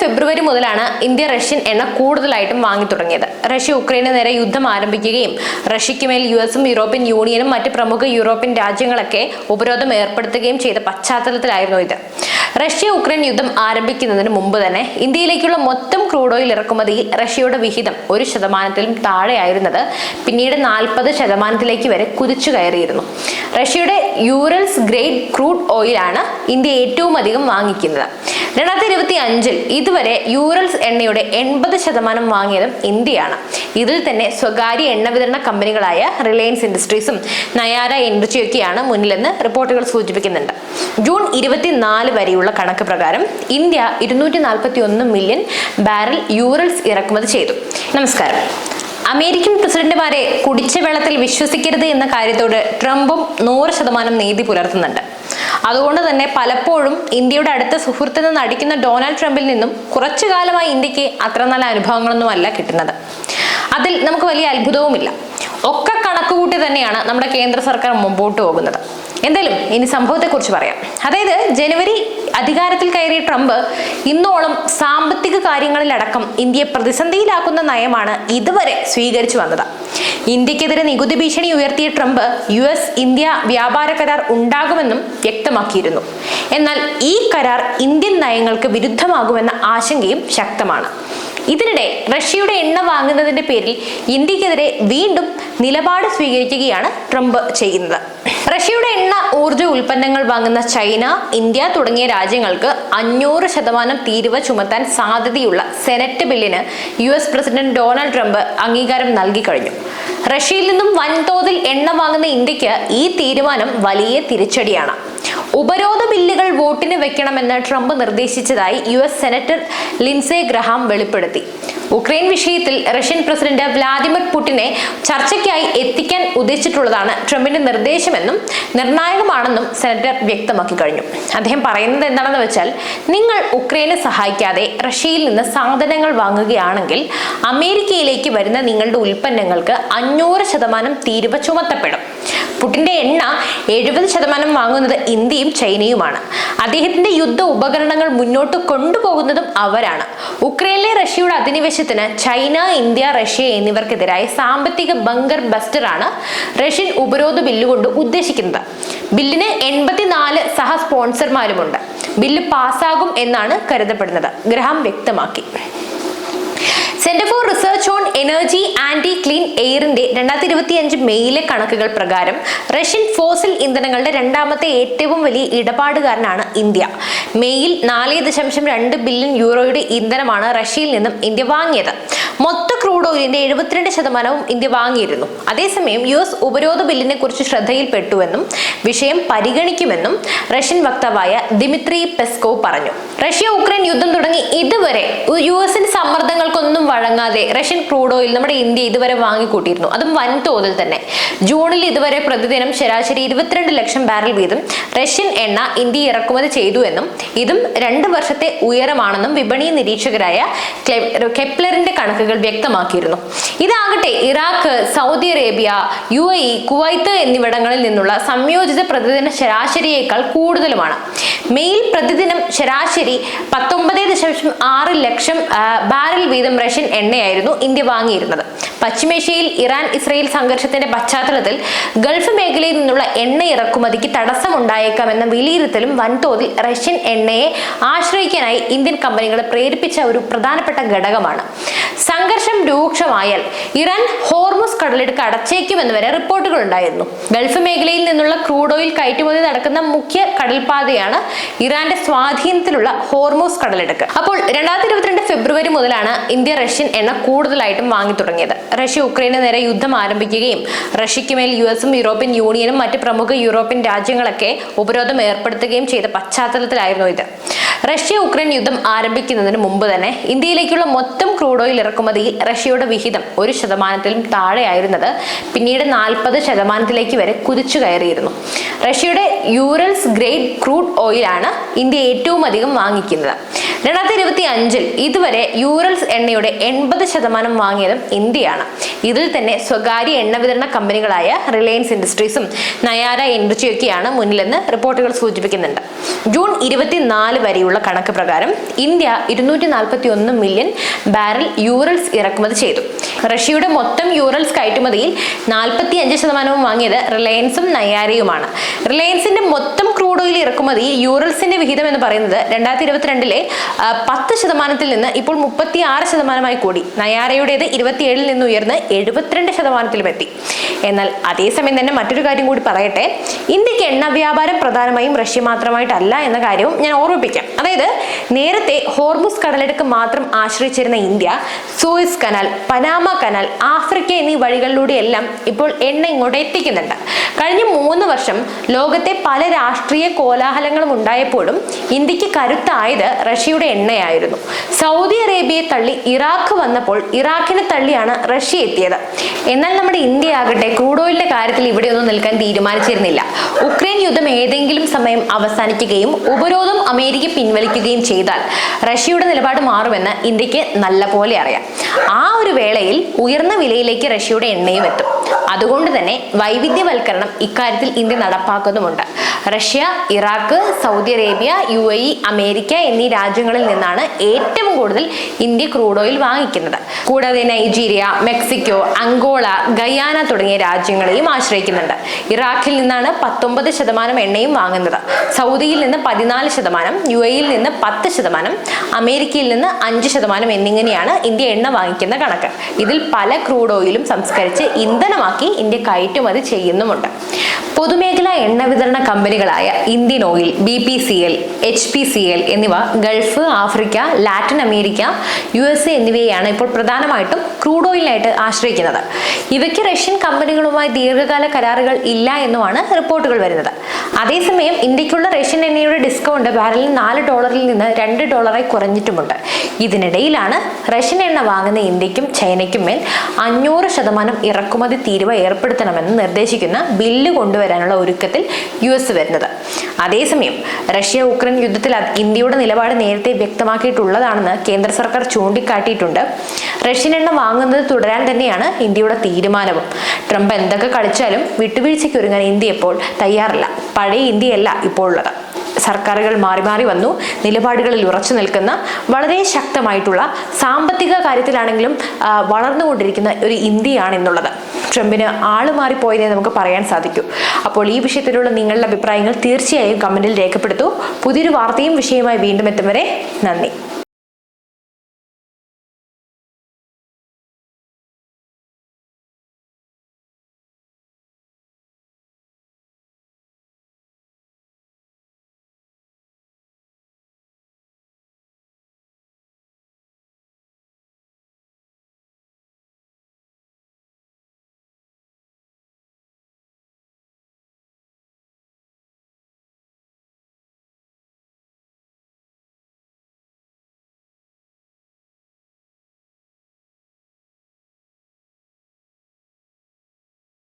ഫെബ്രുവരി മുതലാണ് India Russian എണ്ണ കൂടുതലായിട്ടും വാങ്ങി തുടങ്ങിയത്. റഷ്യ ഉക്രൈന് നേരെ യുദ്ധം ആരംഭിക്കുകയും റഷ്യയ്ക്ക് മേൽ യു എസും യൂറോപ്യൻ യൂണിയനും മറ്റ് പ്രമുഖ യൂറോപ്യൻ രാജ്യങ്ങളൊക്കെ ഉപരോധം ഏർപ്പെടുത്തുകയും ചെയ്ത പശ്ചാത്തലത്തിലായിരുന്നു ഇത്. റഷ്യ ഉക്രൈൻ യുദ്ധം ആരംഭിക്കുന്നതിന് മുമ്പ് തന്നെ ഇന്ത്യയിലേക്കുള്ള മൊത്തം ക്രൂഡ് ഓയിൽ ഇറക്കുമതിയിൽ റഷ്യയുടെ വിഹിതം ഒരു ശതമാനത്തിലും താഴെയായിരുന്നത് പിന്നീട് നാൽപ്പത് ശതമാനത്തിലേക്ക് വരെ കുതിച്ചു കയറിയിരുന്നു. റഷ്യയുടെ യൂറൽസ് ഗ്രേഡ് ക്രൂഡ് ഓയിലാണ് ഇന്ത്യ ഏറ്റവും അധികം വാങ്ങിക്കുന്നത്. രണ്ടായിരത്തി ഇരുപത്തി അഞ്ചിൽ ഇതുവരെ യൂറൽസ് എണ്ണയുടെ എൺപത് ശതമാനം വാങ്ങിയതും ഇന്ത്യയാണ്. ഇതിൽ തന്നെ സ്വകാര്യ എണ്ണ വിതരണ കമ്പനികളായ റിലയൻസ് ഇൻഡസ്ട്രീസും നയാര ഇൻഡസ്ട്രിയൊക്കെയാണ് മുന്നിലെന്ന് റിപ്പോർട്ടുകൾ സൂചിപ്പിക്കുന്നുണ്ട്. ജൂൺ ഇരുപത്തിനാല് വരെയുള്ള കണക്ക് പ്രകാരം ഇന്ത്യ ഇരുന്നൂറ്റി നാൽപ്പത്തി ഒന്ന് മില്യൺ ബാരൽ യൂറൽസ് ഇറക്കുമതി ചെയ്തു. നമസ്കാരം. അമേരിക്കൻ പ്രസിഡന്റുമാരെ കുടിച്ച വെള്ളത്തിൽ വിശ്വസിക്കരുത് എന്ന കാര്യത്തോട് ട്രംപും നൂറ് ശതമാനം നീതി പുലർത്തുന്നുണ്ട്. അതുകൊണ്ട് തന്നെ പലപ്പോഴും ഇന്ത്യയുടെ അടുത്ത സുഹൃത്തെന്ന് നടിക്കുന്ന ഡൊണാൾഡ് ട്രംപിൽ നിന്നും കുറച്ചു കാലമായി ഇന്ത്യയ്ക്ക് അത്ര നല്ല അനുഭവങ്ങളൊന്നും അല്ല കിട്ടുന്നത്. അതിൽ നമുക്ക് വലിയ അത്ഭുതവുമില്ല. ഒക്കെ കണക്കുകൂട്ടി തന്നെയാണ് നമ്മുടെ കേന്ദ്ര സർക്കാർ മുമ്പോട്ട് പോകുന്നത്. എന്തായാലും ഇനി സംഭവത്തെക്കുറിച്ച് പറയാം. അതായത് ജനുവരി അധികാരത്തിൽ കയറിയ ട്രംപ് ഇന്നോളം സാമ്പത്തിക കാര്യങ്ങളിലടക്കം ഇന്ത്യയെ പ്രതിസന്ധിയിലാക്കുന്ന നയമാണ് ഇതുവരെ സ്വീകരിച്ചു വന്നത്. ഇന്ത്യക്കെതിരെ നികുതി ഭീഷണി ഉയർത്തിയ ട്രംപ് യു എസ് ഇന്ത്യ വ്യാപാര കരാർ ഉണ്ടാകുമെന്നും വ്യക്തമാക്കിയിരുന്നു. എന്നാൽ ഈ കരാർ ഇന്ത്യൻ നയങ്ങൾക്ക് വിരുദ്ധമാകുമെന്ന ആശങ്കയും ശക്തമാണ്. ഇതിനിടെ റഷ്യയുടെ എണ്ണ വാങ്ങുന്നതിന്റെ പേരിൽ ഇന്ത്യക്കെതിരെ വീണ്ടും നിലപാട് സ്വീകരിക്കുകയാണ് ട്രംപ് ചെയ്യുന്നത്. റഷ്യയുടെ എണ്ണ ഊർജ ഉൽപ്പന്നങ്ങൾ വാങ്ങുന്ന ചൈന ഇന്ത്യ തുടങ്ങിയ രാജ്യങ്ങൾക്ക് അഞ്ഞൂറ് ശതമാനം തീരുവ ചുമത്താൻ സാധ്യതയുള്ള സെനറ്റ് ബില്ലിന് U S president Donald Trump അംഗീകാരം നൽകി കഴിഞ്ഞു. റഷ്യയിൽ നിന്നും വൻതോതിൽ എണ്ണ വാങ്ങുന്ന ഇന്ത്യയ്ക്ക് ഈ തീരുമാനം വലിയ തിരിച്ചടിയാണ്. ഉപരോധ ബില്ലുകൾ വോട്ടിന് വെക്കണമെന്ന് Trump നിർദ്ദേശിച്ചതായി U S senator Lindsey Graham വെളിപ്പെടുത്തി. ഉക്രൈൻ വിഷയത്തിൽ റഷ്യൻ പ്രസിഡന്റ് വ്ലാദിമിർ പുടിനെ ചർച്ചയ്ക്കായി എത്തിക്കാൻ ഉദ്ദേശിച്ചിട്ടുള്ളതാണ് ട്രംപിന്റെ നിർദ്ദേശമെന്നും നിർണായകമാണെന്നും സെനറ്റർ വ്യക്തമാക്കി കഴിഞ്ഞു. അദ്ദേഹം പറയുന്നത് എന്താണെന്ന് വെച്ചാൽ നിങ്ങൾ ഉക്രൈനെ സഹായിക്കാതെ റഷ്യയിൽ നിന്ന് സാധനങ്ങൾ വാങ്ങുകയാണെങ്കിൽ അമേരിക്കയിലേക്ക് വരുന്ന നിങ്ങളുടെ ഉൽപ്പന്നങ്ങൾക്ക് അഞ്ഞൂറ് ശതമാനം തീരുവ ചുമത്തപ്പെടും. പുടിന്റെ എണ്ണ എഴുപത് ശതമാനം വാങ്ങുന്നത് ഇന്ത്യയും ചൈനയുമാണ്. അദ്ദേഹത്തിന്റെ യുദ്ധ ഉപകരണങ്ങൾ മുന്നോട്ട് കൊണ്ടുപോകുന്നതും അവരാണ്. ഉക്രൈനിലെ റഷ്യയുടെ അധിനിവേശത്തിന് ചൈന ഇന്ത്യ റഷ്യ എന്നിവർക്കെതിരായ സാമ്പത്തിക ബങ്കർ ബസ്റ്റർ ആണ് റഷ്യൻ ഉപരോധ ബില്ല് കൊണ്ട് ഉദ്ദേശിക്കുന്നത്. ബില്ലിന് എൺപത്തിനാല് സഹ സ്പോൺസർമാരുമുണ്ട്. ബില്ല് പാസ്സാകും എന്നാണ് കരുതപ്പെടുന്നത്. ഗ്രഹം വ്യക്തമാക്കി. Centre for Research on Energy and Clean എയറിന്റെ രണ്ടായിരത്തി ഇരുപത്തി അഞ്ച് മെയിലെ കണക്കുകൾ പ്രകാരം റഷ്യൻ ഫോസിൽ ഇന്ധനങ്ങളുടെ രണ്ടാമത്തെ ഏറ്റവും വലിയ ഇടപാടുകാരനാണ് ഇന്ത്യ. മെയിൽ നാല് ദശാംശം രണ്ട് ബില്യൺ യൂറോയുടെ ഇന്ധനമാണ് റഷ്യയിൽ നിന്നും ഇന്ത്യ വാങ്ങിയത്. മൊത്ത ക്രൂഡ് ഓയിലിന്റെ എഴുപത്തിരണ്ട് ശതമാനവും ഇന്ത്യ വാങ്ങിയിരുന്നു. അതേസമയം യു എസ് ഉപരോധ ബില്ലിനെ കുറിച്ച് ശ്രദ്ധയിൽപ്പെട്ടുവെന്നും വിഷയം പരിഗണിക്കുമെന്നും റഷ്യൻ വക്താവായ ദിമിത്രി പെസ്കോവ് പറഞ്ഞു. റഷ്യ ഉക്രൈൻ യുദ്ധം തുടങ്ങി ഇതുവരെ യു എസിന്റെ സമ്മർദ്ദങ്ങൾക്കൊന്നും വഴങ്ങാതെ റഷ്യൻ ക്രൂഡ് ഓയിൽ നമ്മുടെ ഇന്ത്യ ഇതുവരെ വാങ്ങിക്കൂട്ടിയിരുന്നു. അതും വൻതോതിൽ തന്നെ. ജൂണിൽ ഇതുവരെ പ്രതിദിനം ശരാശരി ഇരുപത്തിരണ്ട് ലക്ഷം ബാരൽ വീതം റഷ്യൻ എണ്ണ ഇന്ത്യ ഇറക്കുമതി ചെയ്തു എന്നും ഇതും രണ്ട് വർഷത്തെ ഉയരമാണെന്നും വിപണി നിരീക്ഷകരായ കെപ്ലറിന്റെ കണക്കുകൾ വ്യക്തമാക്കിയിരുന്നു. ഇതാകട്ടെ Iraq Saudi Arabia U A E Kuwait എന്നിവിടങ്ങളിൽ നിന്നുള്ള സംയോജിത പ്രതിദിന ശരാശരിയേക്കാൾ കൂടുതലുമാണ്. മെയിൽ പ്രതിദിനം ശരാശരി പത്തൊമ്പത് ദശാംശം ആറ് ലക്ഷം ബാരൽ വീതം റഷ്യൻ എണ്ണയായിരുന്നു ഇന്ത്യ വാങ്ങിയിരുന്നത്. പശ്ചിമേഷ്യയിൽ ഇറാൻ ഇസ്രയേൽ സംഘർഷത്തിന്റെ പശ്ചാത്തലത്തിൽ ഗൾഫ് മേഖലയിൽ നിന്നുള്ള എണ്ണ ഇറക്കുമതിക്ക് തടസ്സമുണ്ടായേക്കാമെന്ന വിലയിരുത്തലും വൻതോതിൽ റഷ്യൻ എണ്ണയെ ആശ്രയിക്കാനായി ഇന്ത്യൻ കമ്പനികളെ പ്രേരിപ്പിച്ച ഒരു പ്രധാനപ്പെട്ട ഘടകമാണ്. സംഘർഷം രൂക്ഷമായാൽ ഇറാൻ ഹോർമുസ് കടലെടുക്ക് അടച്ചേക്കുമെന്ന് വരെ റിപ്പോർട്ടുകൾ ഉണ്ടായിരുന്നു. ഗൾഫ് മേഖലയിൽ നിന്നുള്ള ക്രൂഡ് ഓയിൽ കയറ്റുമതി നടക്കുന്ന മുഖ്യ കടൽപാതയാണ് ഇറാന്റെ സ്വാധീനത്തിലുള്ള ഹോർമോസ് കടലെടുക്ക്. അപ്പോൾ രണ്ടായിരത്തി ഇരുപത്തിരണ്ട് ഫെബ്രുവരി മുതലാണ് ഇന്ത്യ റഷ്യൻ എണ്ണ കൂടുതലായിട്ടും വാങ്ങി തുടങ്ങിയത്. റഷ്യ ഉക്രൈന് നേരെ യുദ്ധം ആരംഭിക്കുകയും റഷ്യയ്ക്ക് മേൽ യു എസും യൂറോപ്യൻ യൂണിയനും മറ്റ് പ്രമുഖ യൂറോപ്യൻ രാജ്യങ്ങളൊക്കെ ഉപരോധം ഏർപ്പെടുത്തുകയും ചെയ്ത പശ്ചാത്തലത്തിലായിരുന്നു ഇത്. റഷ്യ ഉക്രൈൻ യുദ്ധം ആരംഭിക്കുന്നതിന് മുമ്പ് തന്നെ ഇന്ത്യയിലേക്കുള്ള മൊത്തം ക്രൂഡ് ഓയിൽ ഇറക്കുമതിയിൽ റഷ്യയുടെ വിഹിതം ഒരു ശതമാനത്തിലും താഴെയായിരുന്നത് പിന്നീട് നാൽപ്പത് ശതമാനത്തിലേക്ക് വരെ കുതിച്ചു കയറിയിരുന്നു. റഷ്യയുടെ യൂറൽസ് ഗ്രേഡ് ക്രൂഡ് ഓയിലാണ് ഇന്ത്യ ഏറ്റവും അധികം വാങ്ങിക്കുന്നത്. രണ്ടായിരത്തി ഇരുപത്തി അഞ്ചിൽ ഇതുവരെ യൂറൽസ് എണ്ണയുടെ എൺപത് ശതമാനം വാങ്ങിയതും ഇന്ത്യയാണ്. ഇതിൽ തന്നെ സ്വകാര്യ എണ്ണ വിതരണ കമ്പനികളായ റിലയൻസ് ഇൻഡസ്ട്രീസും നയാര ഇൻഡസ്ട്രിയൊക്കെയാണ് മുന്നിലെന്ന് റിപ്പോർട്ടുകൾ സൂചിപ്പിക്കുന്നുണ്ട്. ജൂൺ ഇരുപത്തിനാല് വരെയുള്ള കണക്ക് പ്രകാരം ഇന്ത്യ ഇരുന്നൂറ്റി നാൽപ്പത്തി ഒന്ന് മില്യൺ ബാരൽ യൂറൽസ് ഇറക്കുമതി ചെയ്തു. റഷ്യയുടെ മൊത്തം യൂറൽസ് കയറ്റുമതിയിൽ നാൽപ്പത്തി അഞ്ച് ശതമാനവും വാങ്ങിയത് റിലയൻസും നയാരയുമാണ്. റിലയൻസിന്റെ മൊത്തം ക്രൂഡ് ഓയിൽ ഇറക്കുമതി യൂറൽസിന്റെ വിഹിതം എന്ന് പറയുന്നത് രണ്ടായിരത്തി ഇരുപത്തിരണ്ടിലെ പത്ത് ശതമാനത്തിൽ നിന്ന് ഇപ്പോൾ മുപ്പത്തി ആറ് ശതമാനമായി കൂടി. നയാരയുടേത് ഇരുപത്തിയേഴിൽ നിന്ന് ഉയർന്ന് എഴുപത്തിരണ്ട് ശതമാനത്തിലും എത്തി. എന്നാൽ അതേസമയം തന്നെ മറ്റൊരു കാര്യം കൂടി പറയട്ടെ. ഇന്ത്യയ്ക്ക് എണ്ണ വ്യാപാരം പ്രധാനമായും റഷ്യ മാത്രമായിട്ടല്ല എന്ന കാര്യവും ഞാൻ ഓർമ്മിപ്പിക്കാം. അതായത് നേരത്തെ ഹോർമുസ് കടലെടുക്ക് മാത്രം ആശ്രയിച്ചിരുന്ന India Suez canal Panama canal Africa എന്നീ വഴികളിലൂടെയെല്ലാം ഇപ്പോൾ എണ്ണ ഇങ്ങോട്ട് എത്തിക്കുന്നുണ്ട്. കഴിഞ്ഞ മൂന്ന് വർഷം ലോകത്തെ പല രാഷ്ട്രീയ കോലാഹലങ്ങളും ഉണ്ടായപ്പോഴും ഇന്ത്യയ്ക്ക് കരുത്തായത് റഷ്യയുടെ എണ്ണയായിരുന്നു. സൗദി അറേബ്യയെ തള്ളി ഇറാഖ് വന്നപ്പോൾ ഇറാഖിനെ തള്ളിയാണ് റഷ്യ എത്തിയത്. എന്നാൽ നമ്മുടെ ഇന്ത്യ ആകട്ടെ ക്രൂഡ് ഓയിലിന്റെ കാര്യത്തിൽ ഇവിടെയൊന്നും നിൽക്കാൻ തീരുമാനിച്ചിരുന്നില്ല. ഉക്രൈൻ യുദ്ധം ഏതെങ്കിലും സമയം അവസാനിക്കുകയും ഉപരോധം അമേരിക്ക പിൻവലിക്കുകയും ചെയ്താൽ റഷ്യയുടെ നിലപാട് മാറുമെന്ന് ഇന്ത്യയ്ക്ക് നല്ല പോലെ അറിയാം. ആ ഒരു വേളയിൽ ഉയർന്ന വിലയിലേക്ക് റഷ്യയുടെ എണ്ണയും എത്തും. അതുകൊണ്ട് തന്നെ വൈവിധ്യവൽക്കരണം ഇക്കാര്യത്തിൽ India നടപ്പാക്കുന്നുമുണ്ട്. Russia Iraq Saudi Arabia U America എന്നീ രാജ്യങ്ങളിൽ നിന്നാണ് ഏറ്റവും കൂടുതൽ ഇന്ത്യ ക്രൂഡ് ഓയിൽ വാങ്ങിക്കുന്നത്. കൂടാതെ നൈജീരിയ മെക്സിക്കോ അങ്കോള ഗയാന തുടങ്ങിയ രാജ്യങ്ങളെയും ആശ്രയിക്കുന്നുണ്ട്. ഇറാഖിൽ നിന്നാണ് പത്തൊമ്പത് ശതമാനം എണ്ണയും വാങ്ങുന്നത്. സൗദിയിൽ നിന്ന് പതിനാല് ശതമാനം യു എയിൽ നിന്ന് പത്ത് ശതമാനം അമേരിക്കയിൽ നിന്ന് അഞ്ച് ശതമാനം എന്നിങ്ങനെയാണ് ഇന്ത്യ എണ്ണ വാങ്ങിക്കുന്ന കണക്ക്. ഇതിൽ പല ക്രൂഡ് ഓയിലും സംസ്കരിച്ച് ഇന്ധനമാക്കി ഇന്ത്യ കയറ്റുമതി ചെയ്യുന്നുമുണ്ട്. പൊതുമേഖലാ എണ്ണ വിതരണ കമ്പനികളായ Indian Oil B P C L H P C L എന്നിവ Gulf Africa Latin America U S A എന്നിവയെയാണ് ഇപ്പോൾ പ്രധാനമായിട്ടും ക്രൂഡ് ഓയിലിനായിട്ട് ആശ്രയിക്കുന്നത്. ഇവയ്ക്ക് റഷ്യൻ കമ്പനികളുമായി ദീർഘകാല കരാറുകൾ ഇല്ല എന്നുമാണ് റിപ്പോർട്ടുകൾ വരുന്നത്. അതേസമയം ഇന്ത്യക്കുള്ള റഷ്യൻ എണ്ണയുടെ ഡിസ്കൗണ്ട് ബാരലിൽ നാല് ഡോളറിൽ നിന്ന് രണ്ട് ഡോളറായി കുറഞ്ഞിട്ടുമുണ്ട്. ഇതിനിടയിലാണ് റഷ്യൻ എണ്ണ വാങ്ങുന്ന ഇന്ത്യക്കും ചൈനയ്ക്കും മേൽ അഞ്ഞൂറ് ശതമാനം ഇറക്കുമതി തീരുവ ഏർപ്പെടുത്തണമെന്ന് നിർദ്ദേശിക്കുന്ന ബില്ല് കൊണ്ടുവരാനുള്ള ഒരുക്കത്തിൽ യു എസ് വരുന്നത്. അതേസമയം റഷ്യ ഉക്രൈൻ യുദ്ധത്തിൽ ഇന്ത്യയുടെ നിലപാട് നേരത്തെ വ്യക്തമാക്കിയിട്ടുള്ളതാണെന്ന് കേന്ദ്ര സർക്കാർ ചൂണ്ടിക്കാട്ടിയിട്ടുണ്ട്. റഷ്യൻ എണ്ണ വാങ്ങുന്നത് തുടരാൻ തന്നെയാണ് ഇന്ത്യയുടെ തീരുമാനവും. ട്രംപ് എന്തൊക്കെ കളിച്ചാലും വിട്ടുവീഴ്ചയ്ക്ക് ഒരുങ്ങാൻ ഇന്ത്യ ഇപ്പോൾ തയ്യാറല്ല. പഴയ ഇന്ത്യയല്ല ഇപ്പോൾ ഉള്ളത് സർക്കാരുകൾ മാറി മാറി വന്നു. നിലപാടുകളിൽ ഉറച്ചു നിൽക്കുന്ന വളരെ ശക്തമായിട്ടുള്ള സാമ്പത്തിക കാര്യത്തിലാണെങ്കിലും വളർന്നുകൊണ്ടിരിക്കുന്ന ഒരു ഇന്ത്യയാണ് എന്നുള്ളത് ട്രംപിന് ആൾ മാറിപ്പോയതേ നമുക്ക് പറയാൻ സാധിക്കൂ. അപ്പോൾ ഈ വിഷയത്തിലുള്ള നിങ്ങളുടെ അഭിപ്രായങ്ങൾ തീർച്ചയായും കമന്റിൽ രേഖപ്പെടുത്തൂ. പുതിയൊരു വാർത്തയും വിഷയവുമായി വീണ്ടും എത്തും വരെ നന്ദി.